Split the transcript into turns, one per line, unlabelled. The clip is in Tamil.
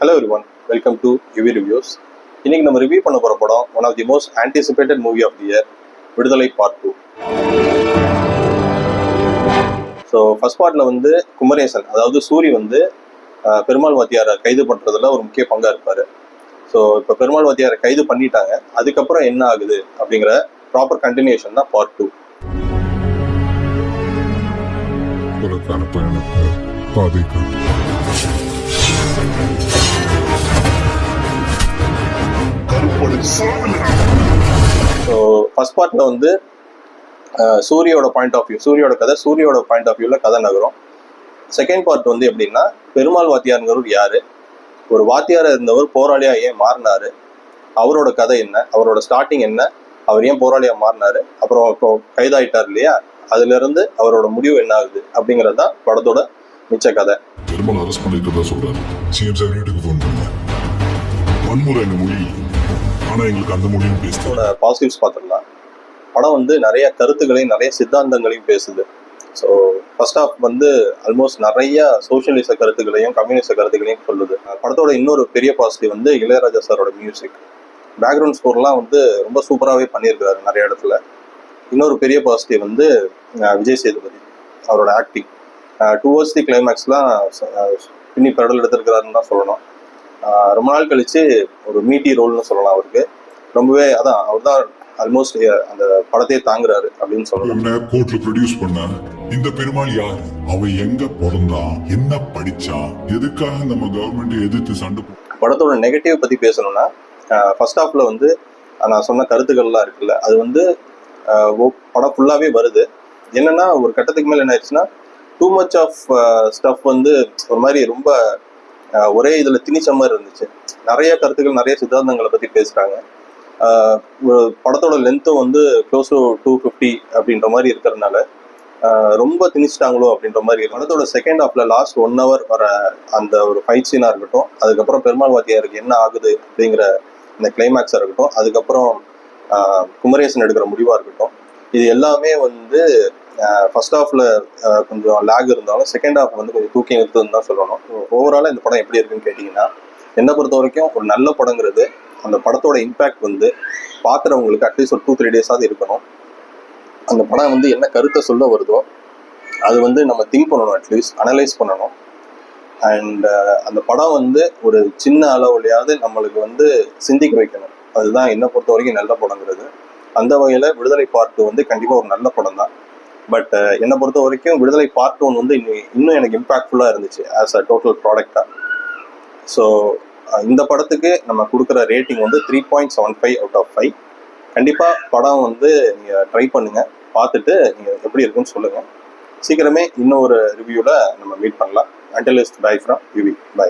Hello everyone welcome to UV reviews இன்னைக்கு நம்ம ரிவ்யூ பண்ண போகிற படம் one of the most anticipated movie of the year Viduthalai part two so first பார்ட்டில் வந்து குமரேசன் அதாவது சூரி வந்து பெருமாள் வாத்தியாரை கைது பண்ணுறதுல ஒரு முக்கிய பங்காக இருப்பார். ஸோ இப்போ பெருமாள் வாத்தியாரை கைது பண்ணிட்டாங்க அதுக்கப்புறம் என்ன ஆகுது அப்படிங்கிற ப்ராப்பர் கண்டினியூஷன் தான் பார்ட் டூ
உனக்கான பயணத்தை பாதை
ஃபர்ஸ்ட் பார்ட்டில் வந்து சூரியோட பாயிண்ட் ஆஃப் வியூ சூரியோட கதை சூரியோட பாயிண்ட் ஆஃப் வியூவில் கதை நகரும். செகண்ட் பார்ட் வந்து எப்படின்னா பெருமாள் வாத்தியாருங்கிறவர் யார்? ஒரு வாத்தியாராக இருந்தவர் போராளியாக ஏன் மாறினாரு? அவரோட கதை என்ன? அவரோட ஸ்டார்டிங் என்ன? அவர் ஏன் போராளியாக மாறினாரு? அப்புறம் இப்போ கைதாயிட்டார் இல்லையா? அதுலேருந்து அவரோட முடிவு என்ன ஆகுது? அப்படிங்கிறது தான் படத்தோட மிச்ச கதை.
பெருமாள் அரெஸ்ட் பண்ணிட்டு சொல்றாரு. சிஎம் சார் வீட்டுக்கு ஃபோன் பண்ணேன் வன்முறை மொழி. ஆனா எங்களுக்கு அந்த மொழியும் பேச
பாசிட்டிவ்ஸ் பார்த்துடலாம். படம் வந்து நிறைய கருத்துக்களையும் நிறைய சித்தாந்தங்களையும் பேசுது. ஸோ ஃபர்ஸ்ட் ஆஃப் வந்து ஆல்மோஸ்ட் நிறைய சோஷியலிச கருத்துக்களையும் கம்யூனிஸ்ட கருத்துக்களையும் சொல்லுது. படத்தோட இன்னொரு பெரிய பாசிட்டிவ் வந்து இளையராஜா சாரோட மியூசிக் பேக்ரவுண்ட் ஸ்கோர்லாம் வந்து ரொம்ப சூப்பராகவே பண்ணியிருக்காரு நிறைய இடத்துல. இன்னொரு பெரிய பாசிட்டிவ் வந்து விஜய் சேதுபதி அவரோட ஆக்டிங் ஓர்ஸ் தி கிளைமேக்ஸ்லாம் பின்னி பெடல் எடுத்திருக்கிறாருன்னு தான் சொல்லணும். ரொம்ப நாள் கழிச்சு ஒரு மீட்டி ரோல்னு சொல்லலாம் அவருக்கு. ரொம்பவே அதான் அவர் தான் ஆல்மோஸ்ட் அந்த படத்தையே தாங்குறாரு அப்படின்னு சொல்லலாம்
கோர்ட்ல ப்ரொடியூஸ் பண்ண? இந்த பெருமாள் யாரு? அவன் எங்க பிறந்தான் என்ன படிச்சான் எதுக்காக நம்ம கவர்மெண்ட் எதிர்த்து சண்டை
படத்தோட நெகட்டிவ் பத்தி பேசணும்னா ஃபர்ஸ்ட் ஹாஃப்ல வந்து நான் சொன்ன கருத்துக்கள்லாம் இருக்குல்ல அது வந்து படம் ஃபுல்லாவே வருது. என்னன்னா ஒரு கட்டத்துக்கு மேல என்ன ஆயிடுச்சுன்னா டூ மச் ஆஃப் ஸ்டஃப் வந்து ஒரு மாதிரி ரொம்ப ஒரே இதில் திணிச்ச மாதிரி இருந்துச்சு. நிறைய கருத்துக்கள் நிறைய சித்தாந்தங்களை பற்றி பேசுகிறாங்க ஒரு படத்தோட லென்த்தும் வந்து க்ளோஸ் டு டூ ஃபிஃப்டி அப்படின்ற மாதிரி இருக்கிறதுனால ரொம்ப திணிச்சிட்டாங்களோ அப்படின்ற மாதிரி இருக்கும் படத்தோட செகண்ட் ஹாஃப்ல லாஸ்ட் ஒன் ஹவர் வர அந்த ஒரு ஃபைட் சீனாக இருக்கட்டும் அதுக்கப்புறம் பெருமாள் வாத்தியாருக்கு என்ன ஆகுது அப்படிங்கிற இந்த கிளைமேக்ஸாக இருக்கட்டும் அதுக்கப்புறம் குமரேசன் எடுக்கிற முடிவாக இருக்கட்டும் இது எல்லாமே வந்து ஃபர்ஸ்ட் ஹாஃப்ல கொஞ்சம் லேக் இருந்தாலும் செகண்ட் ஹாஃப் வந்து கொஞ்சம் தூக்கி நிறுத்துன்னு தான் சொல்லணும். ஓவராலாக இந்த படம் எப்படி இருக்குன்னு கேட்டிங்கன்னா என்னை பொறுத்த வரைக்கும் ஒரு நல்ல படங்கிறது அந்த படத்தோட இம்பேக்ட் வந்து பார்க்குறவங்களுக்கு அட்லீஸ்ட் ஒரு டூ த்ரீ டேஸாவது இருக்கணும். அந்த படம் வந்து என்ன கருத்தை சொல்ல வருதோ அது வந்து நம்ம திங்க் பண்ணணும் அட்லீஸ்ட் அனலைஸ் பண்ணணும். அண்ட் அந்த படம் வந்து ஒரு சின்ன அளவுலையாவது நம்மளுக்கு வந்து சிந்திக்க வைக்கணும். அதுதான் என்னை பொறுத்த வரைக்கும் நல்ல படங்கிறது. அந்த வகையில் விடுதலை பார்ட்டு வந்து கண்டிப்பாக ஒரு நல்ல படம் தான் பட் uh, என்னை பொறுத்த வரைக்கும் விடுதலை பார்ட் ஒன் வந்து இன்னும் இன்னும் எனக்கு இம்பாக்ட்ஃபுல்லாக இருந்துச்சு ஆஸ் அ டோட்டல் ப்ராடக்டாக ஸோ இந்த படத்துக்கு நம்ம கொடுக்குற ரேட்டிங் வந்து three point seven five out of five கண்டிப்பாக படம் வந்து நீங்கள் ட்ரை பண்ணுங்கள் பார்த்துட்டு நீங்கள் எப்படி இருக்குன்னு சொல்லுங்கள் சீக்கிரமே இன்னொரு ரிவ்யூவில் நம்ம மீட் பண்ணலாம். அண்டலிஸ்ட் பை ஃப்ரம் யூவி பை